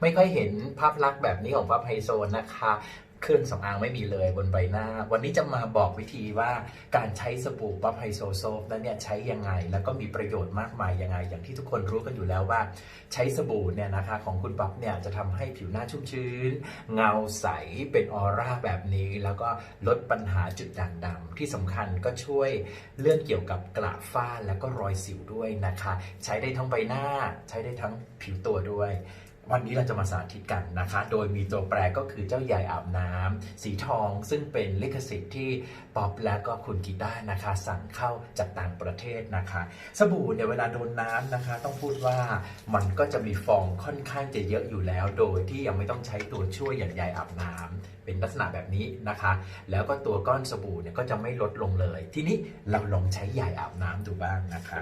ไม่ค่อยเห็นภาพลักษณ์แบบนี้ของป๊อปไฮโซนะคะเครื่องสำอางไม่มีเลยบนใบหน้า วันนี้จะมาบอกวิธีว่าการใช้สบู่ป๊อปไฮโซโซฟนั้นเนี่ยใช้ยังไง แล้วก็มีประโยชน์มากมายยังไง อย่างที่ทุกคนรู้กันอยู่แล้วว่า ใช้สบู่เนี่ยนะคะของคุณป๊อปเนี่ยจะทำให้ผิวหน้าชุ่มชื้น เงาใสเป็นออร่าแบบนี้ แล้วก็ลดปัญหาจุดด่างดำที่สำคัญก็ช่วยเรื่องเกี่ยวกับกระฝ้าแล้วก็รอยสิวด้วยนะคะ ใช้ได้ทั้งใบหน้า ใช้ได้ทั้งผิวตัวด้วย วันนี้เราจะมาสาธิตกันนะคะ โดยมีตัวแปรก็คือเจ้าใยอาบน้ำสีทองซึ่งเป็นลิขสิทธิ์ที่ป๊อปและก็คุณกีตานะคะ สั่งเข้าจากต่างประเทศนะคะ สบู่เนี่ยเวลาโดนน้ำนะคะ ต้องพูดว่ามันก็จะมีฟองค่อนข้างจะเยอะอยู่แล้ว โดยที่ยังไม่ต้องใช้ตัวช่วยอย่างใยอาบน้ำเป็นลักษณะแบบนี้นะคะ แล้วก็ตัวก้อนสบู่เนี่ยก็จะไม่ลดลงเลย ทีนี้เราลองใช้ใยอาบน้ำดูบ้างนะคะ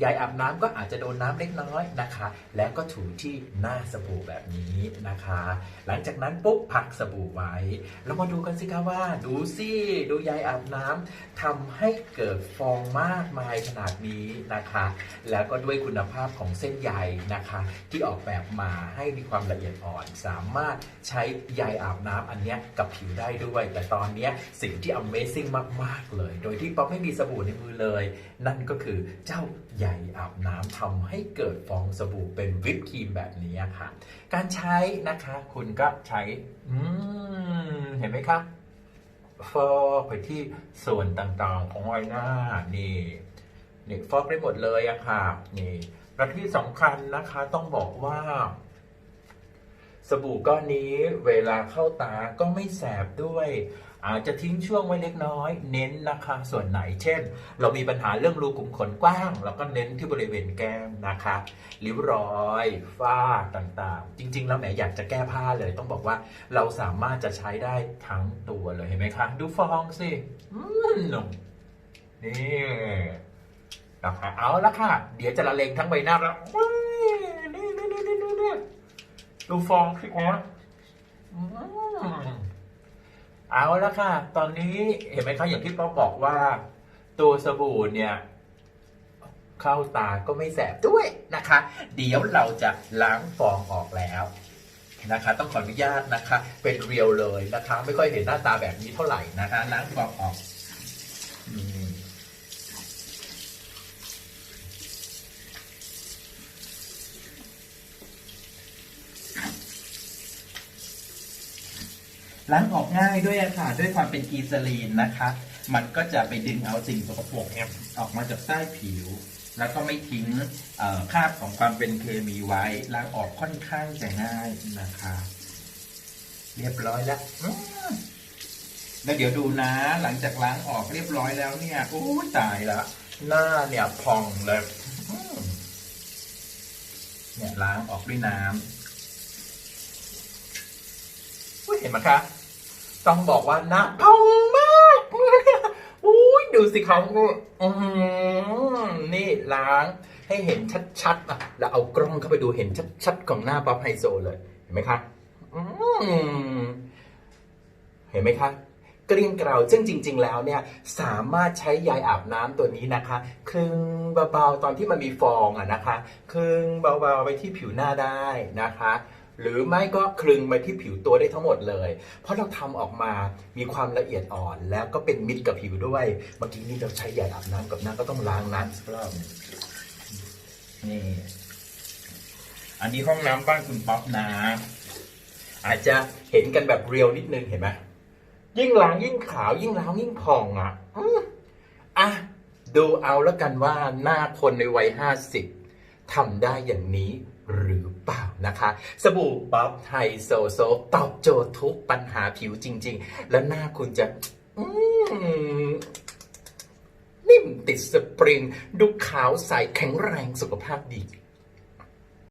ใยอาบน้ำก็อาจจะโดนน้ำเล็กน้อยนะคะ แล้วก็ถูที่หน้าสบู่แบบนี้นะคะ หลังจากนั้นปุ๊บพักสบู่ไว้ เรามาดูกันสิคะว่า ดูสิดูใยอาบน้ำทำให้เกิดฟองมากมายขนาดนี้นะคะ แล้วก็ด้วยคุณภาพของเส้นใยนะคะ ที่ออกแบบมาให้มีความละเอียดอ่อน สามารถใช้ใยอาบน้ำอันเนี้ยกับผิวได้ด้วย แต่ตอนเนี้ยสิ่งที่ Amazing มาก ๆ เลย โดยที่ป๊อปไม่มีสบู่ในมือเลย นั่นก็คือเจ้าใยอาบน้ำทำให้เกิดฟองสบู่เป็นวิปครีมแบบนี้ค่ะการใช้นะคะ คุณก็ใช้เห็นไหมครับฟอกไปที่ส่วนต่างๆ ของใบหน้านี่นี่ฟอกได้หมดเลยอะค่ะนี่และที่สำคัญนะคะต้องบอกว่า สบู่ก้อนนี้เวลาเข้าตาก็ไม่แสบด้วย อาจจะทิ้งช่วงไว้เล็กน้อย เน้นนะคะส่วนไหนเช่น เรามีปัญหาเรื่องรูขุมขนกว้าง เราก็เน้นที่บริเวณแก้มนะคะริ้วรอยฝ้าต่างๆ จริง ๆ แล้วแหมอยากจะแก้ผ้าเลย ต้องบอกว่าเราสามารถจะใช้ได้ทั้งตัวเลยเห็นไหมคะ ดูฟองสิอืมนี่นะคะเอาละค่ะ เดี๋ยวจะละเลงทั้งใบหน้าแล้ว ดูฟองสิคะอืมเอาละค่ะ ตอนนี้เห็นไหมคะอย่างที่ป๊อปบอกว่า ตัวสบู่เนี่ย เข้าตาก็ไม่แสบด้วยนะคะ เดี๋ยวเราจะล้างฟองออกแล้วนะคะ ต้องขออนุญาตนะคะ เป็นเรียวเลยนะคะ ไม่ค่อยเห็นหน้าตาแบบนี้เท่าไหร่นะคะล้างฟองออกอืม ล้างออกง่ายด้วยอะค่ะ ด้วยความเป็นกีซาลีนนะคะ มันก็จะไปดึงเอาสิ่งสกปรกเนี่ยออกมาจากใต้ผิว แล้วก็ไม่ทิ้งคราบของความเป็นเคมีไว้ล้างออกค่อนข้างจะง่ายนะคะ เรียบร้อยแล้วแล้วเดี๋ยวดูนะ หลังจากล้างออกเรียบร้อยแล้วเนี่ยโอ้ตายละหน้าเนี่ยพองเลยเนี่ยล้างออกด้วยน้ำเห็นไหมคะ ต้องบอกว่าหน้าพองมากอุ้ยดูสิเขาอืมนี่ล้างให้เห็นชัดๆอะแล้วเอากล้องเข้าไปดูเห็นชัดๆของหน้าป๊อปไฮโซเลยเห็นไหมคะอืมเห็นไหมคะเกรียงเกลาซึ่งจริง ๆ แล้วเนี่ยสามารถใช้ยายอาบน้ำตัวนี้นะคะคลึงเบาๆตอนที่มันมีฟองอะนะคะคลึงเบาๆไปที่ผิวหน้าได้นะคะ หรือไม่ก็คลึงไปที่ผิวตัวได้ทั้งหมดเลย เพราะเราทำออกมามีความละเอียดอ่อน แล้วก็เป็นมิตรกับผิวด้วย เมื่อกี้นี่เราใช้ยาอาบน้ำกับน้ำก็ต้องล้างน้ำสักรอบหนึ่งนี่ อันนี้ห้องน้ำบ้านคุณป๊อปนะ อาจจะเห็นกันแบบเรียวนิดนึงเห็นไหมยิ่งล้างยิ่งขาวยิ่งล้างยิ่งผ่องอะอะดูเอาแล้วกันว่าหน้าคนในวัยห้าสิบ ทำได้อย่างนี้หรือเปล่านะคะ สบู่ป๊อปไฮโซโซตอบโจทย์ทุกปัญหาผิวจริง ๆ แล้วหน้าคุณจะนิ่มติดสปริง ดูขาวใสแข็งแรงสุขภาพดี